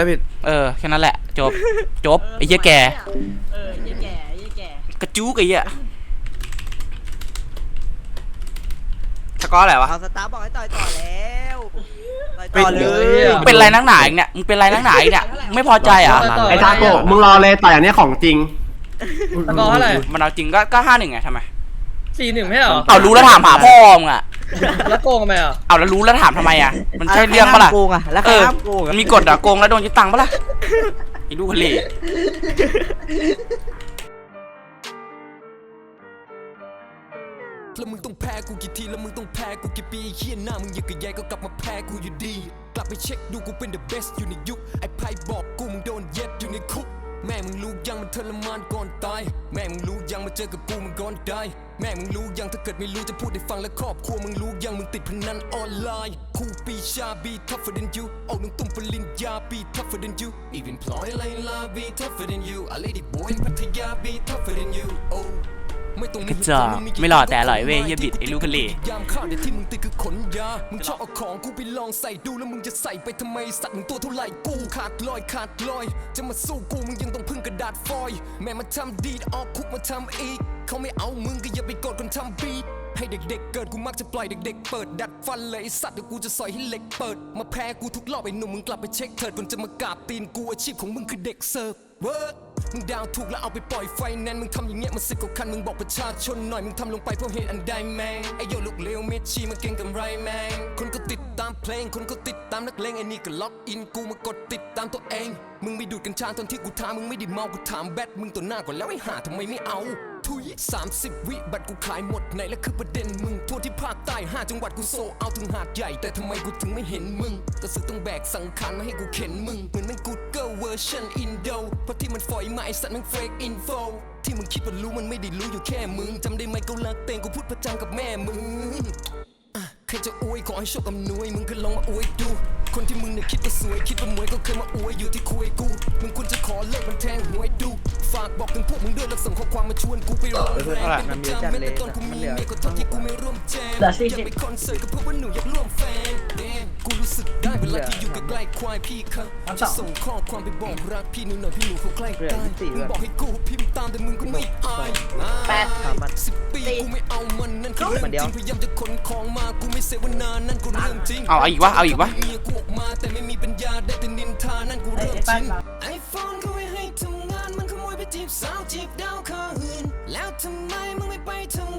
ไม่ผิดเออแค่นั้นแหละ จบ จบไอ้เหี้ยแกเออไอ้เหี้ยแก่ไอ้เหี้ยแก่กระจู้กไอ้เหี้ยสกอร์อะไรวะเอาสตาร์บอกให้ต่อยต่อแล้วต่อยต่อเลยมึงเป็นไรนักหนาอีกเนี่ยมึงเป็นไรนักหนาอีกเนี่ยมึงไม่พอใจเหรอะต่อไอ้ทาโกะมึงรอเลยต่อยอันนี้ของจริง สกอร์เท่าไหร่มันเอาจริงก็ก็ห้าหนึ่งไงทำไมสี่หนึ่งไม่เหรอ เอารู้แล้วถามหาพ่อมึงอะ แล้วโกงทำไมอะเอาแล้วรู้แล้วถามทำไมอะ มันใช่เรื่องปะล่ะ โกงอะแล้วใคเอรอห้ามโกงมัอะนมีกฎอะโกงแล้วโดนยึดตังค์ปะล่ะไอ้ลูกทะเลแล้วมึงต้องแพ้กูกี่ทีแล้วมึงต้องแพ้กูกี่ปีไอ้เฮียหน้ามึงยังกระแยก็กลับมาแพ้กูอยู่ดี กลับไปเช็คดูกูเป็น the best อยู่ในยุคไอ้ไพ่บอกกูมึงโดนเย็ดอยู่ในคุก แม่มึงรู้ยังมันทรมานก่อนตาย แม่มึงรู้ยังมาเจอกับกูมึงก่อนได้แม่มึงรู้ยังถ้าเกิดไม่รู้จะพูดให้ฟังและครอบครัวมึงรู้ยังมึงติดพนันออนไลน์ครูปีชาบี tougher than you ออกหนังตุ้มปริญญาบี tougher than you even พลอยไลลาบี tougher than you อเลดี้บอยพัทยาบี tougher than you กระจอกไม่หล่อแต่อร่อยเว้ยเหี้ยบิดไอ้ลูกทะเลยามข้าวเดี๋ยวที่มึงติดคือขนยา มึงชอบเอาของกูไปลองใส่ดูแล้วมึงจะใส่ไปทำไมสัตว์มึงตัวเท่าไหร่กูขาดลอยขาดลอย จะมาสู้กูมึงยังต้องพึ่งกระดาษฟอยล์แม่มาทำดีดออกคุกมาทำอีก เขาไม่เอามึงก็อย่าไปกดคนทำบีทให้เด็กๆเกิดกูมักจะปล่อยเด็กๆเปิดดัดฟันเลยไอ้สัตว์เดี๋ยวกูจะสอยให้เหล็กเปิด มาแพ้กูทุกรอบไอ้หนุ่มมึงกลับไปเช็คเถิดก่อนจะมากราบตีนกูอาชีพของมึงคือเด็กเสิร์ฟเวิร์ด มึงดาวถูกแล้วเอาไปปล่อยไฟแนนซ์มึงทำอย่างเงี้ยมันสิบกว่าคันมึงบอกประชาชนหน่อยมึงทำลงไปเพราะเหตุอันใดแมงไอโยลูกเลวเมชีมาเก่งกับไรแมงคนก็ติดตามเพลงคนก็ติดตามนักเลงไอนี่ก็ล็อกอินกูมากดติดตามตัวเอง มึงไม่ดูดกัญชาตอนที่กูถามมึงไม่ได้เมากูถามแบทมึงตัวหน้าก่อนแล้วไอ้ห่าทำไมไม่เอา ทุย30 วิบัตรกูขายหมดไหนแล้วคือประเด็นมึง ทั่วที่ภาคใต้ห้าจังหวัดกูโซเอาถึงหาดใหญ่ แต่ทำไมกูถึงไม่เห็นมึงก็สึกต้องแบกสังขารมาให้กูเข็นมึง เหมือนแม่งกูเกิลเวอร์ชันอินโดเพราะที่มันฝอยมาไอสัตว์แม่งเฟกอินโฟที่มึงคิดว่ารู้มันไม่ได้รู้อยู่แค่มึงจำได้ไหมกูรักเตงกูพูดประจำกับแม่มึง ใครจะอวยขอให้โชคอำนวยมึงก็ลองมาอวยดู คนที่มึงเนี่ยคิดว่าสวยคิดว่ามวยก็เคยมาอวยอยู่ที่คุยกู มึงควรจะขอเลิกมันแทงหวยดู ฝากบอกถึงพวกมึงด้วยแล้วส่งข้อความมาชวนกูไปร้องแรงเป็นประจำแม้แต่ตอนกูมีเมียก็เท่าที่กูไม่ร่วมแจมอยากไปคอนเสิร์ตก็เพราะว่าหนูอยากร่วมแฟนเด้กูรู้สึกได้เวลาที่อยู่ใกล้ๆควายพี่ครับจะส่งข้อความไปบอกรักพี่หนูหน่อยพี่หนูเขาใกล้ตายมึงบอกให้กูพิมพ์ตามแต่มึงก็ไม่อายแปดสิบ ปีกูไม่เอามันนั่นคือเรื่องจริงพยายามจะขนของมากูไม่เสวนานั่นกูเรื่องจริงเอาเอาอีกวะเอาอีกวะเมียกูออกมาแต่ไม่มีปัญญาได้แต่นินทานั่นกูเริ่มชินไอโฟนก็ไว้ให้ทำงานมันขโมยไปจีบสาวจีบดาวคนอื่นแล้วทำไมมึงไม่ไปทำ